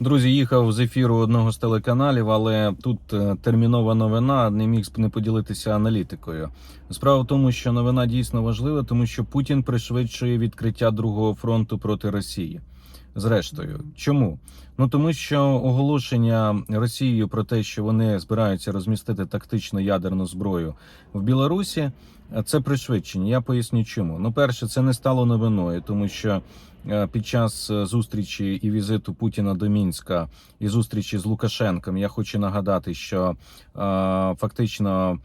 Друзі, їхав з ефіру одного з телеканалів, але тут е, термінова новина не міг не поділитися аналітикою. Справа в тому, що новина дійсно важлива, тому що Путін пришвидшує відкриття другого фронту проти Росії. Зрештою, чому? Ну тому що оголошення Росією про те, що вони збираються розмістити тактичну ядерну зброю в Білорусі, це пришвидшення. Я поясню, чому. Ну, перше, це не стало новиною, тому що е, під час е, зустрічі і візиту Путіна до Мінська і зустрічі з Лукашенком, я хочу нагадати, що е, фактично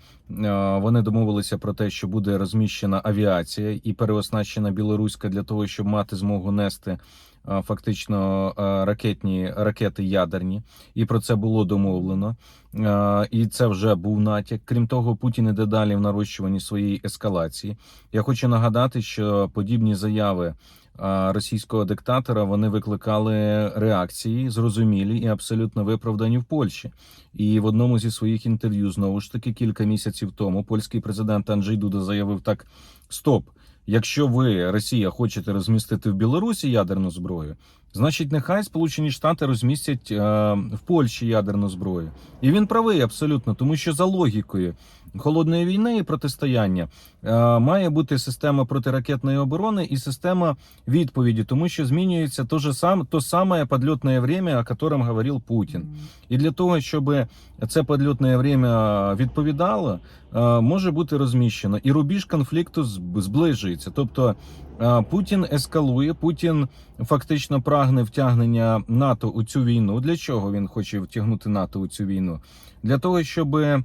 вони домовилися про те, що буде розміщена авіація і переоснащена білоруська для того, щоб мати змогу нести фактично е, ракетні ракети ядерні, і про це було домовлено. Е, І це вже був натяк. Крім того, Путін іде далі в нарощуванні своєї ескалації. Я хочу нагадати, що подібні заяви російського диктатора вони викликали реакції, зрозумілі і абсолютно виправдані в Польщі. І в одному зі своїх інтерв'ю знову ж таки кілька місяців тому польський президент Анджей Дуда заявив так: стоп. Якщо ви, Росія, хочете розмістити в Білорусі ядерну зброю, значить нехай Сполучені Штати розмістять е, в Польщі ядерну зброю. І він правий абсолютно, тому що за логікою холодної війни і протистояння е, має бути система протиракетної оборони і система відповіді, тому що змінюється то же сам, то саме подльотне время, о котором говорив Путін. І для того, щоб це подльотне время відповідало, е, може бути розміщено. І рубіж конфлікту зближується. Тобто Путін ескалує, Путін фактично прагне втягнення НАТО у цю війну. Для чого він хоче втягнути НАТО у цю війну? Для того, щоб е,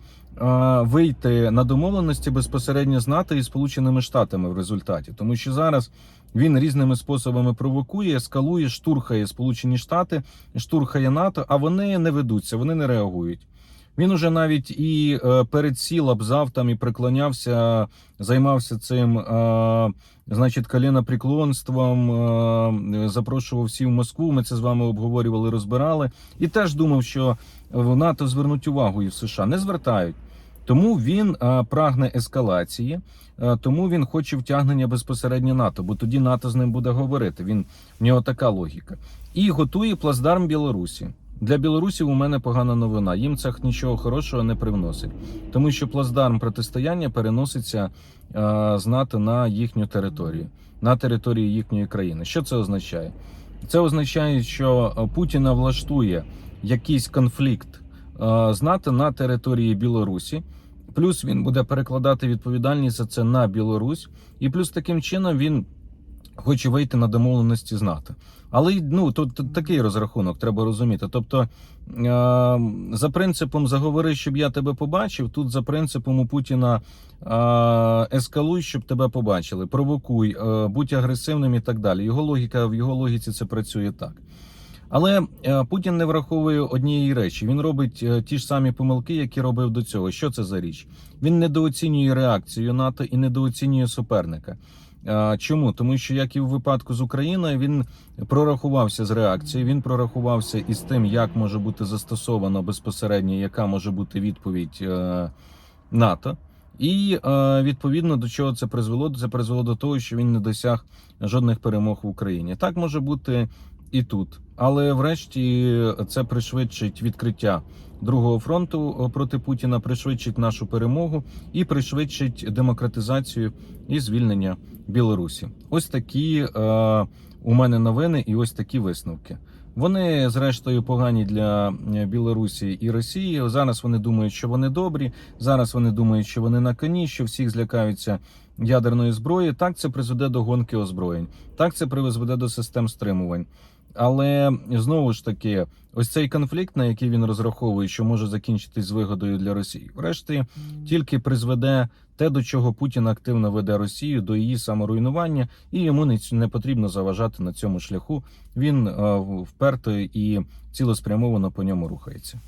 вийти на домовленості безпосередньо з НАТО і Сполученими Штатами в результаті, тому що зараз він різними способами провокує, ескалує, штурхає Сполучені Штати, штурхає НАТО, а вони не ведуться, вони не реагують. Він уже навіть і е, перед сілабзав там і приклонявся, займався цим, е, значить, коленопреклонством, е, запрошував всіх в Москву. Ми це з вами обговорювали, розбирали, і теж думав, що в НАТО звернуть увагу і в США не звертають. Тому він прагне ескалації, тому він хоче втягнення безпосередньо НАТО, бо тоді НАТО з ним буде говорити. Він в нього така логіка. І готує плацдарм Білорусі. Для білорусів у мене погана новина. Їм це нічого хорошого не привносить, тому що плацдарм протистояння переноситься е, з на їхню територію, на територію їхньої країни. Що це означає? Це означає, що е, Путіна влаштує якийсь конфлікт е, з на території Білорусі. Плюс він буде перекладати відповідальність за це на Білорусь, і плюс таким чином він хоче вийти на домовленості з НАТО. Але ну тут, тут такий розрахунок треба розуміти. Тобто, е, за принципом заговори, щоб я тебе побачив. Тут за принципом у Путіна е, ескалуй, щоб тебе побачили, провокуй, е, будь агресивним і так далі. Його логіка в його логіці це працює так. Але е, Путін не враховує однієї речі. Він робить е, ті ж самі помилки, які робив до цього. Що це за річ? Він недооцінює реакцію НАТО і недооцінює суперника. Чому? Тому що як і в випадку з Україною, він прорахувався з реакцією, він прорахувався із тим, як може бути застосовано безпосередньо, яка може бути відповідь е, НАТО. І е, відповідно до чого це призвело? Це призвело до того, що він не досяг жодних перемог в Україні. Так може бути і тут, але врешті це пришвидшить відкриття другого фронту е, проти Путіна, пришвидшить нашу перемогу і пришвидшить демократизацію і звільнення Білорусі. Ось такі е, у мене новини, і ось такі висновки. Вони, зрештою, погані для е, Білорусі і Росії. Зараз вони думають, що вони добрі. Зараз вони думають, що вони на коні, що всіх злякаються ядерної зброї. Так це призведе до гонки озброєнь. Так це призведе до систем стримувань. Але знову ж таки, ось цей конфлікт, на який він розраховує, що може закінчитись з вигодою для Росії, врешті тільки призведе те, до чого Путін активно веде Росію, до її саморуйнування, і йому не, потрібно заважати на цьому шляху. Він е, вперто і цілеспрямовано по ньому рухається.